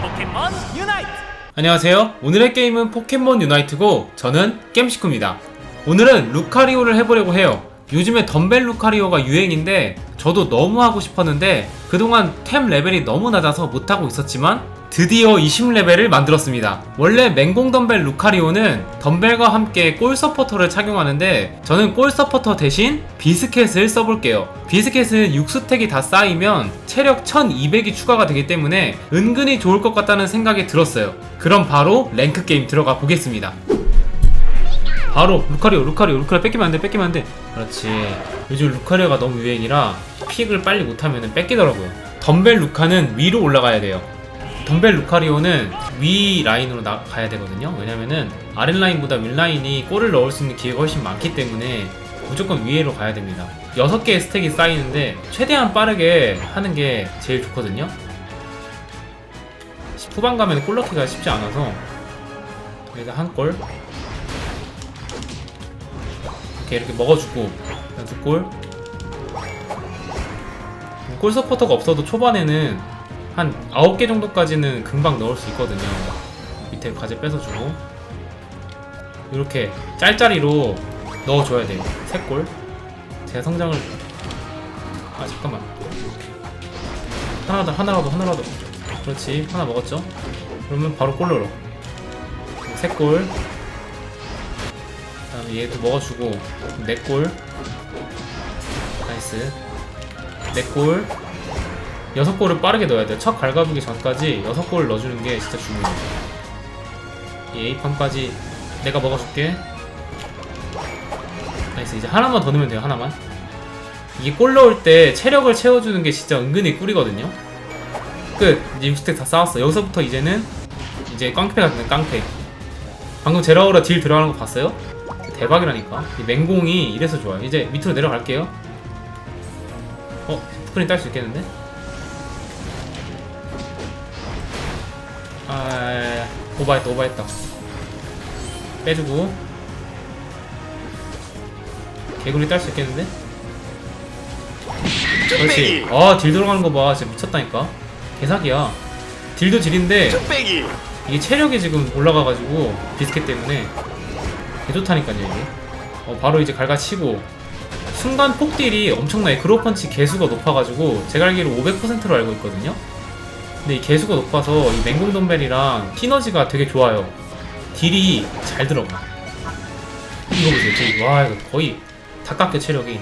포켓몬 유나이트 안녕하세요. 오늘의 게임은 포켓몬 유나이트고 저는 겜시쿠입니다. 오늘은 루카리오를 해보려고 해요. 요즘에 덤벨 루카리오가 유행인데 저도 너무 하고 싶었는데 그동안 템 레벨이 너무 낮아서 못하고 있었지만 드디어 20레벨을 만들었습니다. 원래 맹공 덤벨 루카리오는 덤벨과 함께 골 서포터를 착용하는데 저는 골 서포터 대신 비스켓을 써볼게요. 비스켓은 육수택이 다 쌓이면 체력 1200이 추가가 되기 때문에 은근히 좋을 것 같다는 생각이 들었어요. 그럼 바로 랭크 게임 들어가 보겠습니다. 바로 루카리오 루카리오 루카리오 뺏기면 안돼 뺏기면 안돼. 그렇지. 요즘 루카리오가 너무 유행이라 픽을 빨리 못하면 뺏기더라고요. 덤벨 루카는 위로 올라가야 돼요. 덤벨 루카리오는 위 라인으로 나, 가야 되거든요. 왜냐면은 아랫 라인보다 윗 라인이 골을 넣을 수 있는 기회가 훨씬 많기 때문에 무조건 위로 가야 됩니다. 6개의 스택이 쌓이는데 최대한 빠르게 하는 게 제일 좋거든요. 후반 가면 골 넣기가 쉽지 않아서 여기서 한골 이렇게 이렇게 먹어주고 그냥 두 골. 골 서포터가 없어도 초반에는 한 9개 정도까지는 금방 넣을 수 있거든요. 밑에 과제 뺏어주고 이렇게 짤짤이로 넣어줘야 돼요. 세 골. 제가 성장을 아 잠깐만 하나라도 하나라도 하나라도 그렇지 하나 먹었죠? 그러면 바로 골 넣어. 세골 그 다음에 얘도 먹어주고. 네 골. 나이스. 네 골. 여섯 골을 빠르게 넣어야 돼요. 첫 갈가부기 전까지 여섯 골을 넣어주는 게 진짜 중요해요. 이 A판까지 내가 먹어줄게. 나이스. 이제 하나만 더 넣으면 돼요 하나만. 이게 골 넣을 때 체력을 채워주는 게 진짜 은근히 꿀이거든요. 끝. 이제 60대 다 쌓았어. 여기서부터 이제는 이제 깡패 같은 깡패. 방금 제라오라 딜 들어가는 거 봤어요? 대박이라니까. 이 맹공이 이래서 좋아요 이제 밑으로 내려갈게요. 어? 스크린 딸 수 있겠는데? 아 오버했다 오버했다. 빼주고. 개구리 딸 수 있겠는데? 그렇지. 아딜 들어가는 거봐. 진짜 미쳤다니까. 개사기야. 딜도 딜인데 이게 체력이 지금 올라가가지고 비스켓 때문에 개좋다니까요 이게. 어, 바로 이제 갈가치고. 순간 폭딜이 엄청나게 그로펀치 개수가 높아가지고 제가 알기로 500%로 알고 있거든요? 근데 이 개수가 높아서 이 맹공 덤벨이랑 시너지가 되게 좋아요. 딜이 잘 들어가. 이거 보세요 딜. 와 이거 거의 다 깎여 체력이.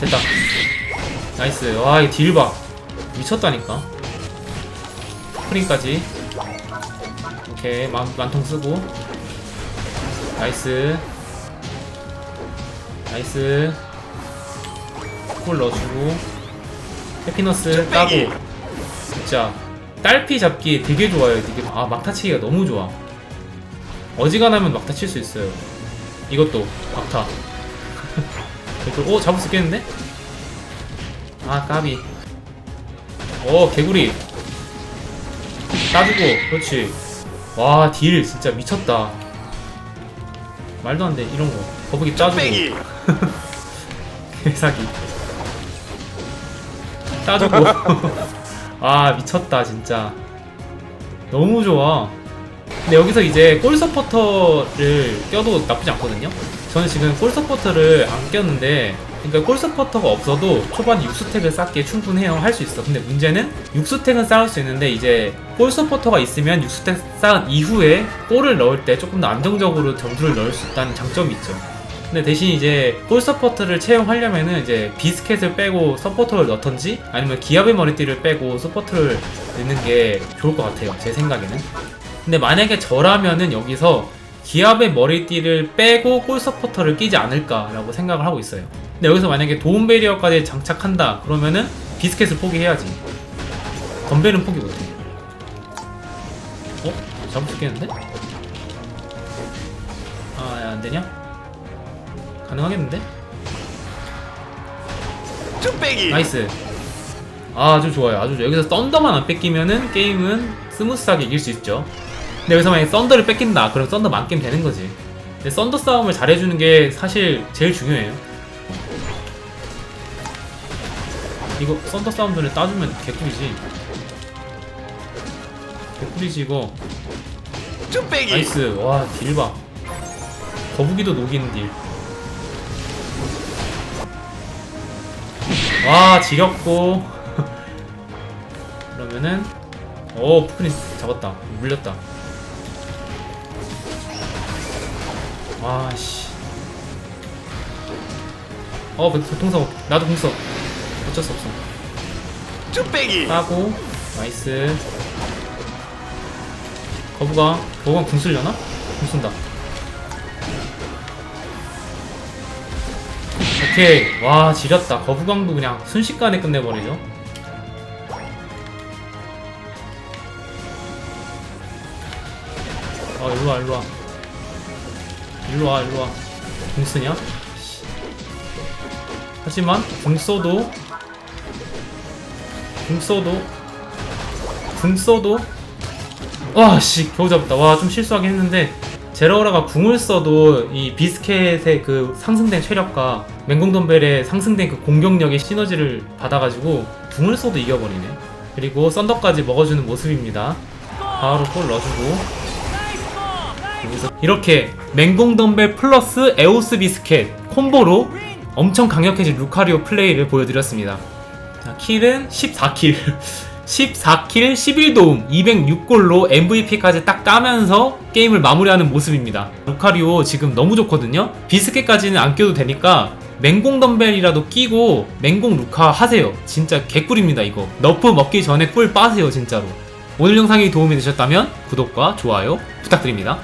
됐다. 나이스. 와이 딜 봐. 미쳤다니까. 스프링까지 오케이 만, 만통 쓰고. 나이스. 나이스. 콜 넣어주고. 해피너스 따고. 진짜. 딸피 잡기 되게 좋아요 되게. 아 막타 치기가 너무 좋아. 어지간하면 막타 칠 수 있어요. 이것도 막타. 그리고 오 잡을 수 있겠는데? 아 까비. 오 개구리. 따주고 그렇지 와 딜 진짜 미쳤다. 말도 안 돼 이런 거. 거북이 뚝배기 개사기. 따주고. 아 미쳤다 진짜. 너무 좋아. 근데 여기서 이제 골 서포터를 껴도 나쁘지 않거든요? 저는 지금 골 서포터를 안 꼈는데 그러니까 골 서포터가 없어도 초반 6스택을 쌓기에 충분해요. 할 수 있어. 근데 문제는 6스택은 쌓을 수 있는데 이제 골 서포터가 있으면 6스택 쌓은 이후에 골을 넣을 때 조금 더 안정적으로 점수를 넣을 수 있다는 장점이 있죠. 근데 대신 이제 골 서포터를 채용하려면은 이제 비스켓을 빼고 서포터를 넣던지 아니면 기압의 머리띠를 빼고 서포터를 넣는 게 좋을 것 같아요. 제 생각에는. 근데 만약에 저라면은 여기서 기압의 머리띠를 빼고 골 서포터를 끼지 않을까라고 생각을 하고 있어요 근데 여기서 만약에 도움 베리어까지 장착한다 그러면은 비스켓을 포기해야지 덤벨은 포기 못해 어? 잡을 수 있겠는데? 아, 야, 안 되냐? 가능하겠는데? 뚝배기 나이스. 아주 좋아요. 아주 좋아요. 여기서 썬더만 안 뺏기면은 게임은 스무스하게 이길 수 있죠. 근데 여기서 만약에 썬더를 뺏긴다. 그럼 썬더 만 게임 되는 거지. 근데 썬더 싸움을 잘해주는 게 사실 제일 중요해요. 이거 썬더 전에 따주면 개꿀이지. 개꿀이지 이거. 뚝배기. 나이스. 와 딜봐. 거북이도 녹이는 딜와 지렸고. 그러면은 오 푸크린 잡았다. 물렸다. 와씨. 어 교통사고 나도 공써 어쩔 수 없어. 뚝배기! 따고 나이스. 거부가 거부가 궁 쓰려나? 궁 쓴다. 오케이. 와 지렸다. 거부광도 그냥 순식간에 끝내버리죠. 아 일로와 일로와. 일로와 일로와. 궁 쓰냐? 씨. 하지만 궁 써도 궁 써도? 궁 써도? 와씨 겨우 잡았다. 와 좀 실수하긴 했는데 제러라가 궁을 써도 이 비스켓의 그 상승된 체력과 맹공덤벨의 상승된 그 공격력의 시너지를 받아가지고 궁을 써도 이겨버리네. 그리고 썬더까지 먹어주는 모습입니다. 바로 골 넣어주고. 여기서 이렇게 맹공덤벨 플러스 에오스 비스켓 콤보로 엄청 강력해진 루카리오 플레이를 보여드렸습니다 자, 킬은 14킬. 14킬 11도움 206골로 MVP까지 딱 따면서 게임을 마무리하는 모습입니다. 루카리오 지금 너무 좋거든요. 비스켓까지는 안 껴도 되니까 맹공 덤벨이라도 끼고 맹공 루카 하세요. 진짜 개꿀입니다 이거. 너프 먹기 전에 꿀 빠세요 진짜로. 오늘 영상이 도움이 되셨다면 구독과 좋아요 부탁드립니다